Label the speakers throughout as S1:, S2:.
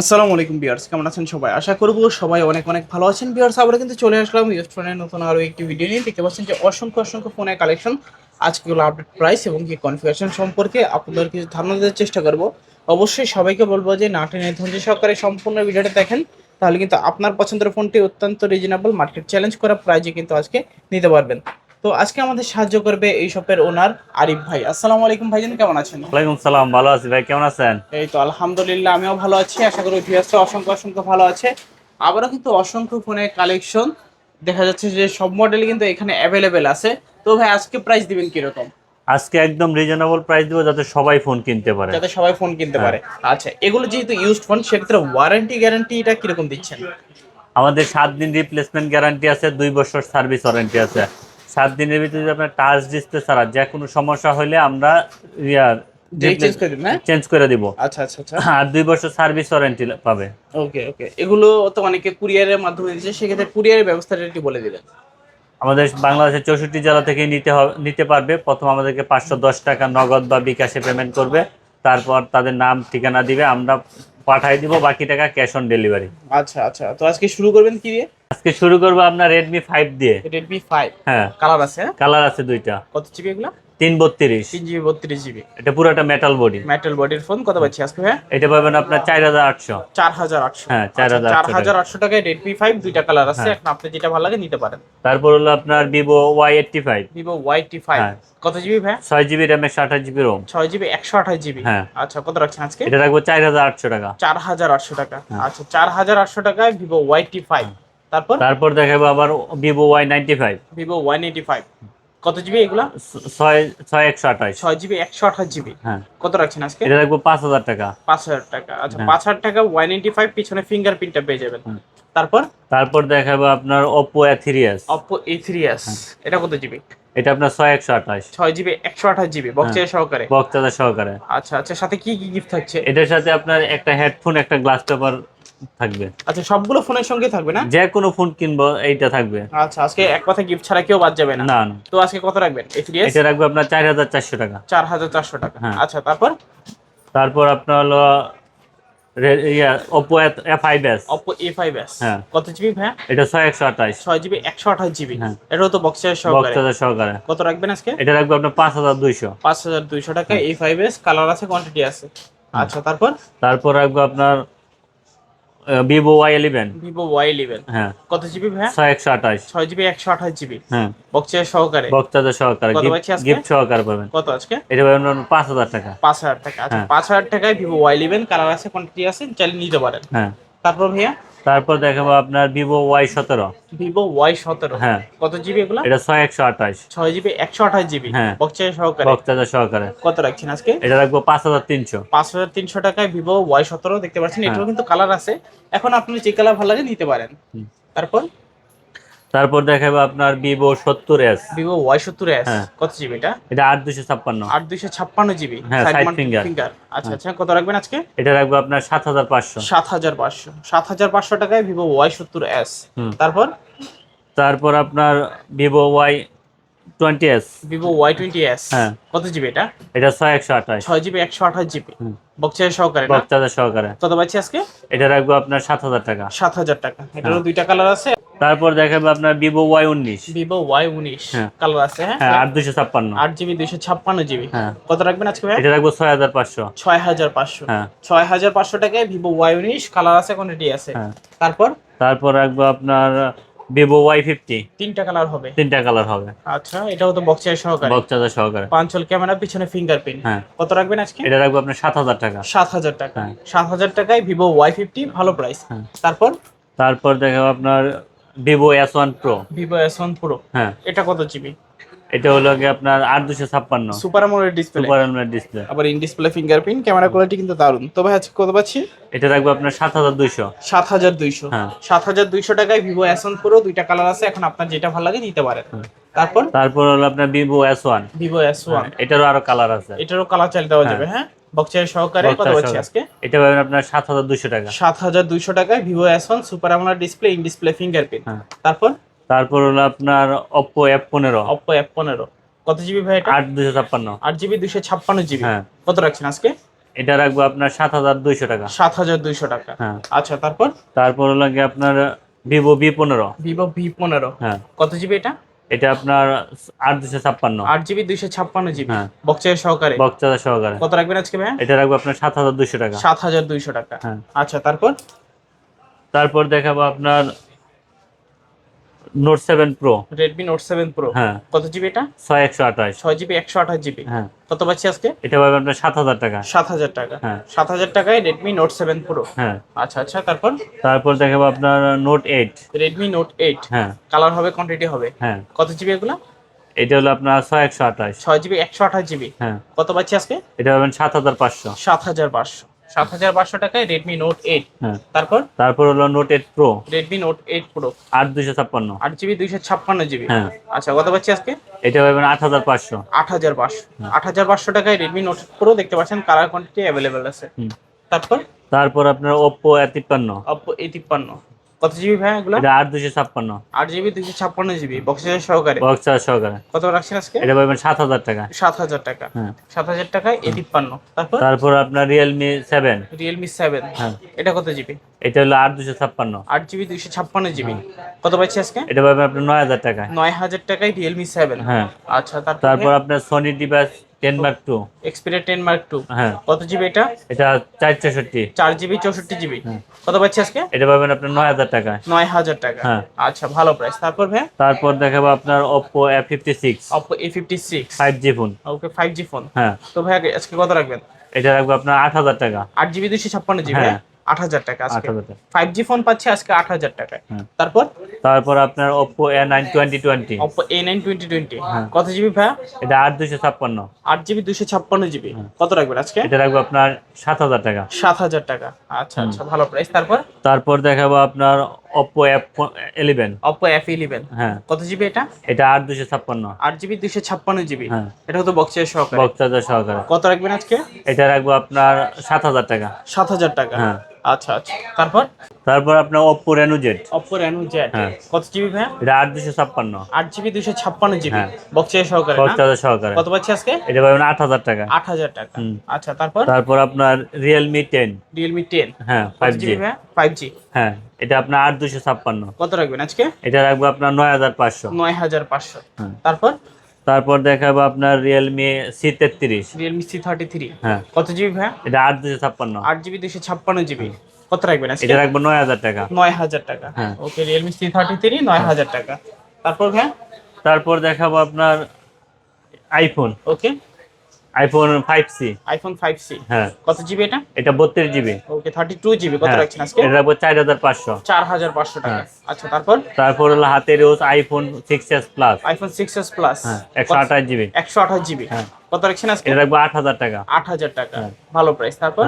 S1: আসসালামু আলাইকুম বিয়ার্স কেমন আছেন সবাই? আশা করব সবাই অনেক অনেক ভালো আছেন। বিয়ার্স আবার কিন্তু চলে আসলাম ইউজ ফোনের নতুন আরও একটি ভিডিও নিয়ে। দেখতে পাচ্ছেন যে অসংখ্য অসংখ্য ফোনের কালেকশন আজকেগুলো আপডেট প্রাইস এবং কি কনফিগারেশন সম্পর্কে আপনাদের কিছু ধারণা দেওয়ার চেষ্টা করব। অবশ্যই সবাইকে বলব যে না টেনে ধৈর্য সহকারে সম্পূর্ণ ভিডিওটা দেখেন। তাহলে কিন্তু আপনার পছন্দের ফোনটি অত্যন্ত রিজনেবল মার্কেট চ্যালেঞ্জ করা প্রাইজে কিন্তু আজকে নিতে পারবেন। তো আজকে আমাদের সাহায্য করবে এই শপের ওনার আরিফ ভাই। আসসালামু আলাইকুম ভাইজান কেমন আছেন?
S2: ওয়ালাইকুম সালাম ভালো আছি ভাই কেমন আছেন?
S1: এই তো আলহামদুলিল্লাহ আমিও ভালো আছি। আশা করি ভিউয়ার্সরা অসংখ্য অসংখ্য ভালো আছে। আবারও কিন্তু অসংখ্য ফোনের কালেকশন। দেখা যাচ্ছে যে সব মডেল কিন্তু এখানে অ্যাভেলেবেল আছে। তো ভাই আজকে প্রাইস দিবেন কীরকম?
S2: আজকে একদম রিজনেবল প্রাইস দিব যাতে সবাই ফোন কিনতে পারে।
S1: যাতে সবাই ফোন কিনতে পারে। আচ্ছা এগুলো যেহেতু ইউজড ফোন সেক্ষেত্রে ওয়ারেন্টি গ্যারান্টি এটা কীরকম দিচ্ছেন?
S2: আমাদের সাত দিন রিপ্লেসমেন্ট গ্যারান্টি আছে দুই বছর সার্ভিস ওয়ারেন্টি আছে। সাত দিনের ভিতরে যদি আপনার টাচ ডিসপ্লে ছাড়া যে কোনো সমস্যা হলে আমরা ইয়ার
S1: চেঞ্জ করে হ্যাঁ?
S2: করে দিব।
S1: আচ্ছা আচ্ছা আচ্ছা।
S2: আর দুই বছর সার্ভিস ওয়ারেন্টি পাবে।
S1: ওকে ওকে। এগুলো তো অনেকে কুরিয়ারের মাধ্যমে দিচ্ছে সেক্ষেত্রে কুরিয়ারের ব্যবস্থাটা একটু বলে দিলেন
S2: আমাদের বাংলাদেশের চৌষট্টি জেলা থেকে নিতে হবে নিতে পারবে। প্রথম আমাদেরকে পাঁচশো দশ টাকা নগদ বা বিকাশে পেমেন্ট করবে। তারপর তাদের নাম ঠিকানা দিবে। আমরা পাঠাই দিব বাকি টাকা ক্যাশ অন ডেলিভারি
S1: আচ্ছা আচ্ছা। তো আজকে শুরু করবেন কি দিয়ে?
S2: আজকে শুরু করব আপনার রেডমি ফাইভ দিয়ে।
S1: রেডমি ফাইভ
S2: হ্যাঁ।
S1: কালার আছে?
S2: কালার আছে দুইটা।
S1: কত জিবি এগুলো?
S2: তিন বত্রিশ
S1: তিন জিবি। বত্রিশ জিবি
S2: এটা পুরোটা মেটাল বডি
S1: মেটাল বডির ফোন কত পাচ্ছি আজকে
S2: এটা পাবেন আপনার চার হাজার আটশো।
S1: চার হাজার আটশো।
S2: হ্যাঁ, 4,800
S1: চার হাজার আটশো টাকায় রেডমি ফাইভ দুইটা কালার আছে।
S2: হ্যাঁ।
S1: এখন আপনি যেটা ভালো লাগে নিতে পারেন।
S2: তারপর হলো আপনার Vivo Y eighty five
S1: Vivo Y five. কত জিবি ভাই
S2: ছয় জিবি র্যাম একশো আঠাশ জিবি রোম
S1: ছয় জিবি একশো আঠাশ জিবি।
S2: হ্যাঁ।
S1: আচ্ছা কত রাখছেন আজকে?
S2: এটা রাখব চার হাজার আটশো টাকা।
S1: চার হাজার আটশো টাকা।
S2: হ্যাঁ।
S1: আচ্ছা চার হাজার আটশো টাকায় ভিভো ওয়াই ফাইভ তারপর?
S2: তারপর দেখাবো আবার Vivo Y ninety five
S1: Vivo one eighty five কত জিবি এগুলা?
S2: ছয় ছয় একশো আঠাশ।
S1: ছয় জিবি একশো আঠাশ জিবি
S2: হ্যাঁ।
S1: কত রাখছেন আজকে?
S2: এটা রাখব পাঁচ হাজার টাকা।
S1: পাঁচ হাজার টাকা। আচ্ছা
S2: হ্যাঁ।
S1: পাঁচ হাজার টাকা ওয়ান এইটি ফাইভ পিছনে ফিঙ্গারপ্রিন্টটা পেয়ে যাবেন। তারপর?
S2: তারপর দেখাবো আপনার Oppo A three S
S1: Oppo A three S. এটা কত জিবি
S2: এটা আপনার ছয় একশো আঠাশ।
S1: ছয় জিবি একশো আঠাশ জিবি বক্সের
S2: হ্যাঁ।
S1: সহকারে?
S2: বক্তাদের সহকারে।
S1: আচ্ছা আচ্ছা সাথে কি কি গিফট থাকছে?
S2: এটার সাথে আপনার একটা হেডফোন একটা গ্লাস পেপার থাকবে।
S1: আচ্ছা সবগুলো ফোনের সঙ্গে থাকবে না?
S2: যে কোনো ফোন কিনবো এইটা থাকবে।
S1: আচ্ছা আজকে এক কথা গিফট ছাড়া কেউ বাদ যাবে না।
S2: না
S1: তো আজকে কত রাখবেন? এ থ্রি
S2: এটা রাখব আপনার চার হাজার চারশো টাকা।
S1: চার হাজার চারশো টাকা।
S2: হ্যাঁ।
S1: আচ্ছা তারপর?
S2: তারপর আপনার হলো
S1: অপো এ ফাইভ এস
S2: হ্যাঁ।
S1: কত জিবি ভাইয়া?
S2: এটা ছয় একশো আঠাশ।
S1: ছয় জিবি একশো আঠাশ জিবি
S2: হ্যাঁ।
S1: এটাও তো বক্সের সহকারে।
S2: বক্সের সহকারে।
S1: কত রাখবেন আজকে?
S2: এটা রাখব আপনার পাঁচ হাজার দুইশো।
S1: পাঁচ হাজার দুইশো টাকা
S2: হ্যাঁ।
S1: এ কালার আছে কোয়ান্টিটি আছে। আচ্ছা তারপর?
S2: তারপর রাখব আপনার Vivo Y eleven
S1: Vivo Y eleven
S2: হ্যাঁ।
S1: কত জিবি ভাই
S2: ছয় একশো আঠাশ।
S1: ছয় জিবি একশো আঠাশ জিবি?
S2: হ্যাঁ।
S1: বক্সের সহকারে?
S2: বক্তাদের সহকারে? গিফট সহকারে পাবেন।
S1: কত আজকে?
S2: এটা পাবেন পাঁচ হাজার টাকা।
S1: পাঁচ হাজার টাকা। আচ্ছা
S2: হ্যাঁ।
S1: পাঁচ হাজার টাকায় ভিভো ওয়াই ইলেভেন কালার আছে কোয়ান্টিটি আছে চাইলে নিতে পারেন।
S2: হ্যাঁ।
S1: তারপর ভাইয়া?
S2: তারপর দেখাবো আপনার ভিভো ওয়াই সতেরো।
S1: ভিভো ওয়াই সতেরো।
S2: হ্যাঁ।
S1: কত জিবি এগুলো?
S2: এটা ছয় একশো আঠাশ।
S1: ছয় জিবি একশো আঠাশ জিবি
S2: হ্যাঁ।
S1: বক্সের সহকারে?
S2: বক্তাদের সহকারে।
S1: কত রাখছেন আজকে?
S2: এটা রাখব পাঁচ হাজার তিনশো।
S1: পাঁচ হাজার তিনশো টাকায় ভিভো ওয়াই সতেরো দেখতে পাচ্ছেন।
S2: হ্যাঁ।
S1: এটাও কিন্তু কালার আছে। এখন আপনি যে কালার ভালো লাগে নিতে পারেন। তারপর?
S2: তারপর দেখাবো আপনার ভিভো সত্তর এস
S1: ভিভো ওয়াই সত্তর এস
S2: হ্যাঁ।
S1: কত জিবি এটা?
S2: এটা আট দুশো ছাপ্পান্ন।
S1: আট দুইশো ছাপ্পান্ন জিবি
S2: হ্যাঁ।
S1: ফিঙ্গার আচ্ছা
S2: হ্যাঁ।
S1: আচ্ছা কত রাখবেন আজকে?
S2: এটা রাখব আপনার সাত হাজার পাঁচশো।
S1: সাত হাজার পাঁচশো। সাত হাজার পাঁচশো টাকায় ভিভো ওয়াই সত্তর এস তারপর?
S2: তারপর আপনার Vivo Y twenty S
S1: Vivo Y twenty S
S2: হ্যাঁ।
S1: কত জিবি এটা?
S2: এটা ছয় একশো আঠাশ।
S1: ছয় জিবি একশো আঠাশ জিবি
S2: হুম।
S1: সহকারে না?
S2: বক্তাদের সহকারে।
S1: কত পাচ্ছি আজকে?
S2: এটা রাখব আপনার সাত হাজার টাকা।
S1: সাত হাজার টাকা। এটারও
S2: হ্যাঁ।
S1: দুইটা কালার আছে।
S2: তারপর দেখাবো আপনার ভিভো ওয়াই উনিশ।
S1: ভিভো ওয়াই উনিশ
S2: হ্যাঁ।
S1: কালার আছে হ্যাঁ?
S2: হ্যাঁ আট দুশো ছাপ্পান্ন।
S1: আট জিবি দুইশো ছাপ্পান্ন জিবি।
S2: হ্যাঁ।
S1: কত রাখবেন আজকে ভাই
S2: এটা রাখব ছয় হাজার পাঁচশো।
S1: ছয় হাজার পাঁচশো।
S2: হ্যাঁ।
S1: ছয় হাজার পাঁচশো টাকায় ভিভো ওয়াই উনিশ কালার আছে কোয়ান্টিটি আছে।
S2: হ্যাঁ।
S1: তারপর?
S2: তারপর রাখব আপনার ভিভো ওয়াই ফিফটি
S1: তিনটা কালার হবে।
S2: তিনটা কালার হবে।
S1: আচ্ছা এটাও তো বক্সের সহকারে।
S2: বক্তাদের সহকারে।
S1: পাঁচল ক্যামেরা পিছনে ফিঙ্গারপ্রিন্ট
S2: হ্যাঁ।
S1: কত রাখবেন আজকে?
S2: এটা রাখব আপনার সাত হাজার টাকা।
S1: সাত হাজার টাকা।
S2: হ্যাঁ।
S1: সাত হাজার টাকায় ভিভো ওয়াই ফিফটি ভালো প্রাইস
S2: হ্যাঁ।
S1: তারপর?
S2: তারপর দেখাবো আপনার Vivo S one pro
S1: Vivo S one pro
S2: হ্যাঁ।
S1: এটা কত জিবি
S2: এটা হলো আপনার আট দুশো ছাপ্পান্ন
S1: super AMOLED display
S2: super display
S1: আবার in display fingerprint camera quality কিন্তু দারুণ। তো ভাই আজকে কত পাচ্ছি?
S2: এটা রাখব আপনার সাত হাজার দুইশো।
S1: সাত হাজার দুইশো।
S2: হ্যাঁ।
S1: সাত হাজার দুইশো টাকায় ভিভো এস ওয়ান প্রো দুইটা কালার আছে এখন আপনার যেটা ভালো লাগে নিতে পারেন। তারপর?
S2: তারপর হলো আপনার Vivo S one
S1: Vivo S one
S2: এটারও আরও কালার আছে।
S1: এটারও কালার চাইলে দেওয়া
S2: হ্যাঁ।
S1: যাবে হ্যাঁ? বক্সের সহকারে কত
S2: সহকারে।
S1: আজকে?
S2: এটা পাবেন আপনার সাত হাজার দুইশো টাকা।
S1: সাত হাজার দুইশো টাকায় Vivo S one super AMOLED display in display fingerprint তারপর?
S2: তারপর হলো আপনার পনেরো।
S1: অপ্পো এফ পনেরো। কত জিবি ভাই এটা?
S2: আট দুশো ছাপ্পান্ন।
S1: আট জিবি দুইশো ছাপ্পান্ন জিবি
S2: হ্যাঁ।
S1: কত রাখছেন আজকে?
S2: এটা রাখব আপনার সাত হাজার দুইশো টাকা।
S1: সাত হাজার দুইশো টাকা।
S2: হ্যাঁ।
S1: আচ্ছা তারপর?
S2: তারপর হলো গিয়ে আপনার ভিভো বি পনেরো।
S1: ভিভো ভি পনেরো।
S2: হ্যাঁ।
S1: কত জিবি এটা?
S2: এটা আপনার আট দুশো ছাপ্পান্ন।
S1: আট জিবি দুইশো ছাপ্পান্ন জিবি।
S2: হ্যাঁ।
S1: বক্সের সহকারে?
S2: বক্সাদা সহকারে।
S1: কত রাখবেন আজকে ভাই
S2: এটা রাখব আপনার সাত হাজার দুইশো টাকা।
S1: সাত হাজার দুইশো টাকা।
S2: হ্যাঁ।
S1: আচ্ছা তারপর?
S2: তারপর দেখাবো আপনার note seven pro
S1: Redmi note seven pro
S2: হ্যাঁ।
S1: কত জিবি এটা?
S2: ছয় একশো আঠাশ।
S1: ছয় জিবি একশো আঠাশ জিবি
S2: হ্যাঁ।
S1: কত পাচ্ছি আজকে?
S2: এটা পাবে আপনার সাত হাজার টাকা।
S1: সাত হাজার টাকা।
S2: হ্যাঁ।
S1: সাত হাজার টাকায় রেডমি নোট সেভেন প্রো
S2: হ্যাঁ।
S1: আচ্ছা আচ্ছা তারপর?
S2: তারপর দেখাবো আপনার note eight
S1: Redmi note eight
S2: হ্যাঁ।
S1: কালার হবে কোয়ান্টিটি হবে।
S2: হ্যাঁ।
S1: কত জিবি এগুলো?
S2: এটা হলো আপনার ছয় একশো আঠাশ।
S1: ছয় জিবি একশো আঠাশ জিবি
S2: হ্যাঁ।
S1: কত পাচ্ছি আজকে?
S2: এটা পাবেন সাত হাজার পাঁচশো।
S1: সাত হাজার পাঁচশো। সাত হাজার পাঁচশো টাকায় রেডমি নোট এইট
S2: হ্যাঁ।
S1: তারপর?
S2: তারপর হলো note eight pro
S1: Redmi note eight pro
S2: আট দুশো ছাপ্পান্ন।
S1: আট জিবি দুইশো ছাপ্পান্ন জিবি।
S2: হ্যাঁ।
S1: আচ্ছা কত পাচ্ছি আজকে?
S2: এটা পাবেন আট হাজার পাঁচশো।
S1: আট হাজার পাঁচশো। আট হাজার পাঁচশো টাকায় রেডমি নোট প্রো দেখতে পাচ্ছেন কালার কোয়ান্টিটি অ্যাভেলেবেল আছে। তারপর?
S2: তারপর আপনার ওপ্পো এ তিপ্পান্ন।
S1: অপো এ তিপ্পান্ন। কত জিবি ভাই এগুলো?
S2: এটা
S1: 8256 8GB 256GB বক্সার সহকারে?
S2: বক্সার সহকারে।
S1: কত রাখছেন আজকে?
S2: এটা পাবেন 7000 টাকা।
S1: 7000 টাকা। সাত হাজার টাকায় এ 53 তারপর?
S2: তারপর আপনার রিয়েলমি সেভেন
S1: রিয়েলমি সেভেন এটা কত জিবি
S2: এটা হলো
S1: 8256 8GB 256GB কত পাচ্ছি আজকে?
S2: এটা পাবেন আপনার নয় হাজার টাকা।
S1: 9000 টাকায় রিয়েলমি সেভেন
S2: হ্যাঁ।
S1: আচ্ছা তারপর?
S2: আপনার Sony device ten mark two
S1: Xperia ten mark two
S2: হ্যাঁ।
S1: কত জিবি এটা?
S2: এটা
S1: 464 4GB
S2: 64GB
S1: কত পাচ্ছি আজকে?
S2: এটা পাবেন আপনার নয় হাজার টাকা।
S1: নয় হাজার টাকা।
S2: হ্যাঁ।
S1: আচ্ছা ভালো প্রাইস তারপর ভাই
S2: তারপর দেখাবো আপনার Oppo A fifty six
S1: Oppo A fifty six
S2: five G phone
S1: okay five G phone
S2: হ্যাঁ।
S1: তো ভাই আজকে কত রাখবেন?
S2: এটা রাখব আপনার আট হাজার টাকা।
S1: আট জিবি দুশো ছাপ্পান্ন জিবি
S2: হ্যাঁ।
S1: আট হাজার টাকা আজকে। ফাইভ জি ফোন পাচ্ছি আজকে আট হাজার টাকায়।
S2: হ্যাঁ।
S1: তারপর?
S2: তারপর আপনার Oppo A nine twenty twenty
S1: Oppo A nine twenty twenty. কত জিবি ভাই
S2: এটা আট দুশো ছাপ্পান্ন।
S1: আট জিবি দুইশো ছাপ্পান্ন জিবি।
S2: হ্যাঁ।
S1: কত রাখবেন আজকে?
S2: এটা রাখব আপনার সাত হাজার টাকা।
S1: সাত হাজার টাকা। আচ্ছা আচ্ছা ভালো প্রাইস তারপর?
S2: তারপর দেখাবো আপনার Oppo F eleven
S1: Oppo F eleven
S2: হ্যাঁ।
S1: কত জিবি এটা?
S2: এটা আট দুশো ছাপ্পান্ন।
S1: আট জিবি দুইশো ছাপ্পান্ন জিবি।
S2: হ্যাঁ।
S1: এটা হতো বক্সের সহকারে।
S2: বক্স সহকারে।
S1: কত রাখবেন আজকে?
S2: এটা রাখব আপনার সাত হাজার টাকা।
S1: সাত হাজার টাকা।
S2: হ্যাঁ।
S1: আচ্ছা আচ্ছা। তারপর?
S2: তারপর আপনার Oppo Reno Z
S1: Oppo Reno Z
S2: হ্যাঁ।
S1: কত জিবি ভাই
S2: এটা আট দুশো ছাপ্পান্ন।
S1: আট জিবি দুইশো ছাপ্পান্ন জিবি। বক্সের সহকারে না?
S2: চার্জার সহকারে।
S1: কত পাচ্ছি আজকে?
S2: এটা পাবেন আট হাজার টাকা।
S1: আট হাজার টাকা।
S2: হুম।
S1: আচ্ছা তারপর?
S2: তারপর আপনার রিয়েলমি টেন
S1: রিয়েলমি টেন
S2: হ্যাঁ
S1: ফাইভ
S2: ফাইভ জি
S1: জিবি ভাই ফাইভ জি
S2: হ্যাঁ এটা আপনার আট দুশো ছাপ্পান্ন।
S1: কত রাখবেন আজকে?
S2: এটা রাখব আপনার নয় হাজার পাঁচশো।
S1: নয় হাজার পাঁচশো।
S2: হ্যাঁ।
S1: তারপর?
S2: তারপর দেখাবো আপনার রিয়েলমি সি তেত্রিশ
S1: রিয়েলমি সি থার্টি থ্রি
S2: হ্যাঁ।
S1: কত জিবি ভাই
S2: এটা আট দুশো ছাপ্পান্ন।
S1: আট জিবি দুশো ছাপ্পান্ন জিবি কত রাখবেন
S2: এটা রাখব নয় হাজার টাকা।
S1: নয় হাজার টাকা।
S2: হ্যাঁ।
S1: Okay Realme C thirty three নয় হাজার টাকা। তারপর ভাই
S2: তারপর দেখাবো আপনার iPhone
S1: okay.
S2: IPhone five C
S1: iPhone five C
S2: হ্যাঁ।
S1: কত জিবি এটা?
S2: এটা বত্রিশ GB
S1: okay thirty two GB কত রাখছেন আজকে?
S2: এটা রাখব চার হাজার পাঁচশো।
S1: চার হাজার পাঁচশো টাকা। আচ্ছা তারপর?
S2: তারপর হলো হাতের use iPhone six S plus
S1: iPhone six S plus
S2: হ্যাঁ একশো আঠাশ জিবি
S1: একশো আঠাশ জিবি। কত রাখছেন আজকে?
S2: এটা রাখব আট হাজার টাকা।
S1: আট হাজার টাকা। ভালো প্রাইস তারপর?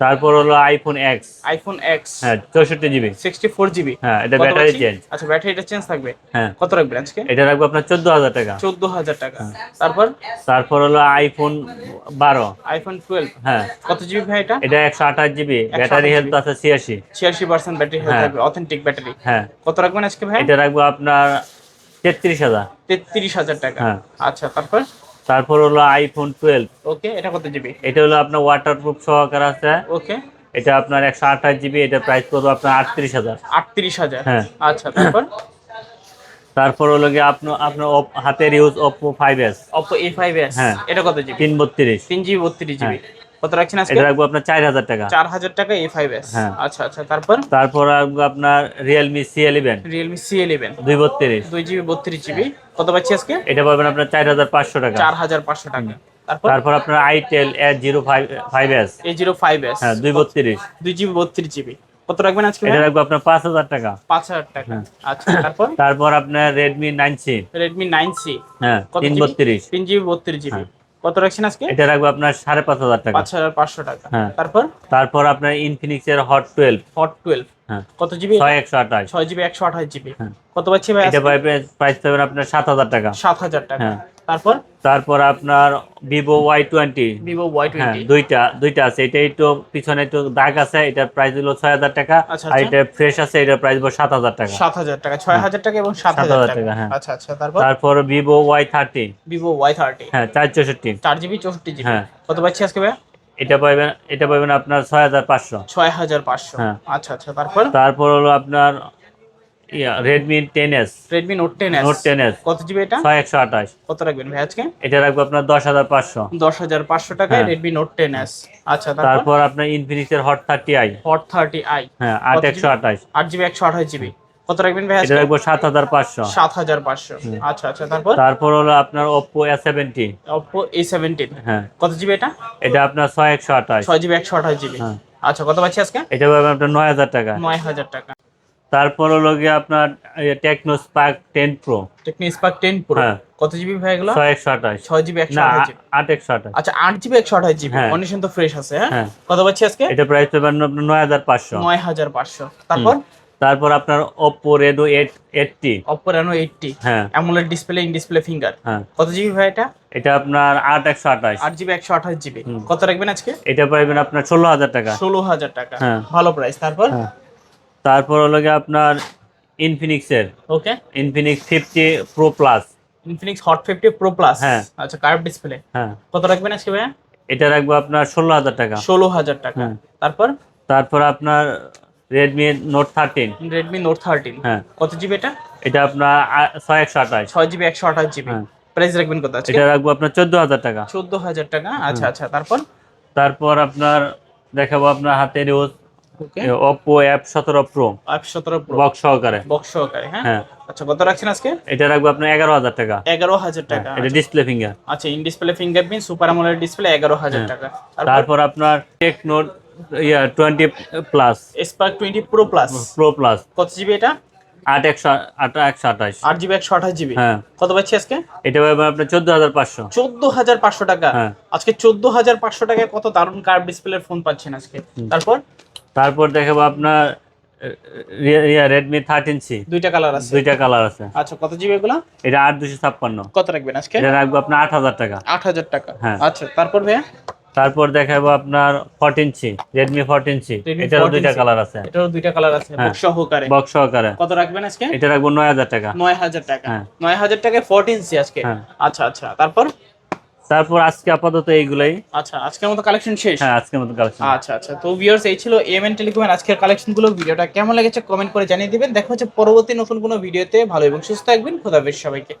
S2: তারপর হলো আইফোন এক্স
S1: আইফোন এক্স
S2: হ্যাঁ চৌষট্টি জিবি।
S1: Sixty four GB.
S2: হ্যাঁ এটা ব্যাটারি চেঞ্জ
S1: আচ্ছা ব্যাটারিটা চেঞ্জ থাকবে।
S2: হ্যাঁ।
S1: কত রাখবেন আজকে?
S2: এটা রাখব আপনার চোদ্দ হাজার টাকা।
S1: চোদ্দ হাজার টাকা।
S2: হ্যাঁ।
S1: তারপর?
S2: তারপর হলো আইফোন বারো।
S1: আইফোন টুয়েলভ
S2: হ্যাঁ।
S1: কত জিবি ভাই এটা?
S2: এটা একশো আঠাশ জিবি। ব্যাটারি হেলথ আছে ছিয়াশি।
S1: ছিয়াশি পার্সেন্ট ব্যাটারি হেলথ। থাকবে অথেন্টিক ব্যাটারি
S2: হ্যাঁ।
S1: কত রাখবেন আজকে ভাই?
S2: এটা রাখব আপনার তেত্রিশ হাজার।
S1: তেত্রিশ হাজার টাকা।
S2: হ্যাঁ।
S1: আচ্ছা তারপর?
S2: তারপর হলো আইফোন টুয়েলভ
S1: ওকে এটা কত জিবি
S2: এটা হলো আপনার ওয়াটারপ্রুফ সহকার আছে।
S1: ওকে
S2: এটা আপনার একশো আঠাশ জিবি এটা প্রাইস পড়বে আপনার আটত্রিশ হাজার।
S1: আটত্রিশ হাজার?
S2: হ্যাঁ।
S1: আচ্ছা তারপর?
S2: তারপর হলো গিয়ে আপনার আপনার হাতের use Oppo five S
S1: Oppo A five S
S2: হ্যাঁ।
S1: এটা কত জিবি
S2: তিন বত্রিশ।
S1: তিন জিবি বত্রিশ জিবি কত রাখছেন আজকে?
S2: এটা রাখব আপনার চার হাজার টাকা।
S1: চার হাজার টাকা এ ফাইভ
S2: হ্যাঁ।
S1: আচ্ছা আচ্ছা তারপর?
S2: তারপর রাখব আপনার ইলেভেন দুই বত্রিশ।
S1: দুই জিবি বত্রিশ জিবি। কত পাচ্ছি আজকে?
S2: এটা পাবেন আপনার চার হাজার পাঁচশো টাকা।
S1: চার হাজার পাঁচশো টাকা। তারপর?
S2: আপনার itel S zero five S
S1: A zero five S
S2: হ্যাঁ দুই বত্রিশ।
S1: দুই জিবি বত্রিশ জিবি। কত রাখবেন আজকে
S2: এটা রাখব আপনার পাঁচ হাজার টাকা।
S1: পাঁচ হাজার টাকা।
S2: হ্যাঁ।
S1: আচ্ছা তারপর?
S2: তারপর আপনার Redmi nine C
S1: Redmi nine C
S2: হ্যাঁ
S1: কত
S2: তিন? বত্রিশ।
S1: তিন জিবি বত্রিশ জিবি।
S2: হ্যাঁ।
S1: কত রাখছেন আজকে?
S2: এটা রাখব আপনার সাড়ে পাঁচ হাজার টাকা।
S1: পাঁচ হাজার পাঁচশো টাকা।
S2: হ্যাঁ।
S1: তারপর?
S2: তারপর আপনার ইনফিনিক্স এর হট টুয়েলভ
S1: হট টুয়েলভ
S2: হ্যাঁ।
S1: কত জিবি
S2: ছয় একশো আঠাশ।
S1: ছয় জিবি একশো আঠাশ জিবি
S2: হ্যাঁ।
S1: কত পাচ্ছি ভাই
S2: এটা প্রাইস পাবেন আপনার সাত হাজার টাকা।
S1: সাত হাজার টাকা।
S2: হ্যাঁ।
S1: তারপর?
S2: তারপর আপনার Vivo Y twenty
S1: Vivo Y twenty
S2: দুইটা দুইটা আছে। এটা একটু পিছনে একটু দাগ আছে এটার প্রাইস হলো ছয় হাজার টাকা।
S1: আচ্ছা,
S2: আর
S1: আচ্ছা।
S2: এটা ফ্রেশ আছে এটার প্রাইস হলো সাত হাজার টাকা।
S1: সাত হাজার টাকা ছয় হাজার টাকা এবং সাত
S2: 7,000
S1: হাজার টাকা।
S2: হ্যাঁ।
S1: আচ্ছা আচ্ছা তারপর?
S2: তারপর Vivo Y thirty
S1: Vivo Y thirty
S2: হ্যাঁ চার চৌষট্টি।
S1: চার জিবি চৌষট্টি জিবি।
S2: হ্যাঁ।
S1: কত পাচ্ছি আজকে ভাই
S2: এটা পাবেন এটা পাবেন আপনার ছয় হাজার পাঁচশো।
S1: ছয় হাজার পাঁচশো।
S2: হ্যাঁ।
S1: আচ্ছা আচ্ছা তারপর?
S2: তারপর হলো আপনার Redmi ten S
S1: Redmi Note ten
S2: Note ten S
S1: কত জিবি এটা?
S2: ছয় একশো আঠাশ।
S1: কত রাখবেন ভাই আজকে?
S2: এটা রাখব আপনার দশ হাজার পাঁচশো।
S1: দশ হাজার পাঁচশো টাকায়। রেডমি নোট টেন এস আচ্ছা তারপর?
S2: আপনার ইনফিনিক্সের Hot thirty i
S1: Hot thirty i
S2: হ্যাঁ আট একশো আঠাশ।
S1: আট জিবি একশো আঠাশ জিবি কত রাখবেন ভাই
S2: এটা রাখব সাত হাজার পাঁচশো।
S1: সাত হাজার পাঁচশো। আচ্ছা আচ্ছা তারপর?
S2: তারপর হলো আপনার Oppo A seventy
S1: Oppo A seventeen
S2: হ্যাঁ।
S1: কত জিবি এটা?
S2: এটা আপনার ছয় একশো আঠাশ।
S1: ছয় জিবি একশো আঠাশ জিবি
S2: হ্যাঁ।
S1: আচ্ছা কত পাচ্ছি আজকে?
S2: এটা পাবেন আপনার নয় হাজার টাকা।
S1: নয় হাজার টাকা।
S2: তারপর হলো গিয়ে আপনার Tecno Spark ten Pro
S1: Tecno Spark ten Pro
S2: হ্যাঁ।
S1: কত জিবি ভাই এগুলো?
S2: ছয় একশো আঠাশ।
S1: ছয় জিবি একশো
S2: আট একশো আঠাশ।
S1: আচ্ছা আট জিবি একশো আঠাশ জিবি
S2: হ্যাঁ।
S1: কন্ডিশন তো ফ্রেশ আছে হ্যাঁ?
S2: হ্যাঁ।
S1: কত পাচ্ছি আজকে?
S2: এটা প্রাইস পাবেন আপনার নয় হাজার পাঁচশো।
S1: নয় হাজার পাঁচশো। তারপর?
S2: তারপর আপনার Reno eight eighty
S1: Oppo Reno eighty
S2: হ্যাঁ।
S1: AMOLED display in display finger
S2: হ্যাঁ।
S1: কত জিবি ভাই এটা?
S2: এটা আপনার আট একশো আঠাশ।
S1: আট জিবি একশো আঠাশ জিবি কত রাখবেন আজকে?
S2: এটা পাইবেন আপনার ষোলো হাজার টাকা।
S1: ষোলো হাজার টাকা।
S2: হ্যাঁ।
S1: ভালো প্রাইস তারপর?
S2: হ্যাঁ। তারপর হলো গিয়ে আপনার ইনফিনিক্সের
S1: okay
S2: Infinix fifty Pro Plus
S1: Infinix Hot fifty Pro Plus
S2: হ্যাঁ।
S1: আচ্ছা কার্ভ ডিসপ্লে
S2: হ্যাঁ।
S1: কত রাখবেন আজকে ভাইয়া?
S2: এটা রাখব আপনার ষোলো হাজার টাকা।
S1: ষোলো হাজার টাকা।
S2: হ্যাঁ।
S1: তারপর?
S2: তারপর আপনার Redmi Note thirteen
S1: Redmi Note thirteen
S2: হ্যাঁ।
S1: কত জিবি এটা?
S2: এটা আপনার ছয় একশো আঠাশ।
S1: ছয় জিবি একশো আঠাশ জিবি।
S2: হ্যাঁ।
S1: প্রাইস রাখবেন কত
S2: এটা রাখব আপনার চোদ্দ হাজার টাকা।
S1: চোদ্দ হাজার টাকা। আচ্ছা আচ্ছা। তারপর?
S2: তারপর আপনার দেখাবো আপনার হাতের ইউজ। সতেরো প্রো
S1: সতেরো প্রো
S2: বক্স সহকারে।
S1: বক্স সহকারে হ্যাঁ?
S2: হ্যাঁ।
S1: আচ্ছা কত রাখছেন আজকে?
S2: এটা রাখব আপনার এগারো হাজার টাকা।
S1: এগারো হাজার টাকা
S2: এটা ডিসপ্লে ফিঙ্গার
S1: আচ্ছা in display fingerprint super display এগারো হাজার
S2: হ্যাঁ।
S1: টাকা। তারপর
S2: আপনার Tecno yeah Plus
S1: Spark Pro Plus
S2: Pro Plus
S1: কত জিবি এটা?
S2: আট একশো আট একশো আঠাশ।
S1: আট জিবি একশো আঠাশ জিবি
S2: হ্যাঁ।
S1: কত পাচ্ছি আজকে?
S2: এটা পাবেন আপনার চোদ্দ হাজার পাঁচশো।
S1: চোদ্দ হাজার পাঁচশো টাকা।
S2: হ্যাঁ।
S1: আজকে চোদ্দ হাজার পাঁচশো টাকায় কত দারুণ কার্ভ ডিসপ্লের ফোন পাচ্ছেন আজকে। তারপর
S2: তারপর দেখাবো আপনার রেডমি থার্টিন সি
S1: দুইটা কালার আছে।
S2: দুইটা কালার আছে।
S1: আচ্ছা কত জিবি এগুলা?
S2: এটা আট দুশো ছাপ্পান্ন।
S1: কত রাখবেন আজকে?
S2: এটা রাখব আপনার আট হাজার টাকা।
S1: আট হাজার টাকা।
S2: হ্যাঁ।
S1: আচ্ছা তারপর ভাইয়া?
S2: তারপর দেখাবো আপনার fourteen C Redmi fourteen C এটারও দুইটা কালার আছে।
S1: এটারও দুইটা কালার আছে। বক্স সহকারে।
S2: বক্স সহকারে।
S1: কত রাখবেন আজকে?
S2: এটা রাখব নয় হাজার টাকা।
S1: নয় হাজার টাকা।
S2: হ্যাঁ।
S1: নয় হাজার টাকায় ফোরটিন সি আজকে।
S2: হ্যাঁ।
S1: আচ্ছা আচ্ছা তারপর?
S2: তারপর আজকে আপাতত এইগুলাই।
S1: আচ্ছা আজকের মতো কালেকশন শেষ?
S2: হ্যাঁ আজকের মতো কালেকশন
S1: আচ্ছা আচ্ছা। তো ভিউয়ার্স এই ছিল এমএন টেলিকমের আজকের কালেকশনগুলো। ভিডিওটা কেমন লেগেছে কমেন্ট করে জানিয়ে দিবেন। দেখা হচ্ছে পরবর্তী নতুন কোনো ভিডিওতে। ভালো এবং সুস্থ থাকবেন। খোদা হাফেজ সবাইকে।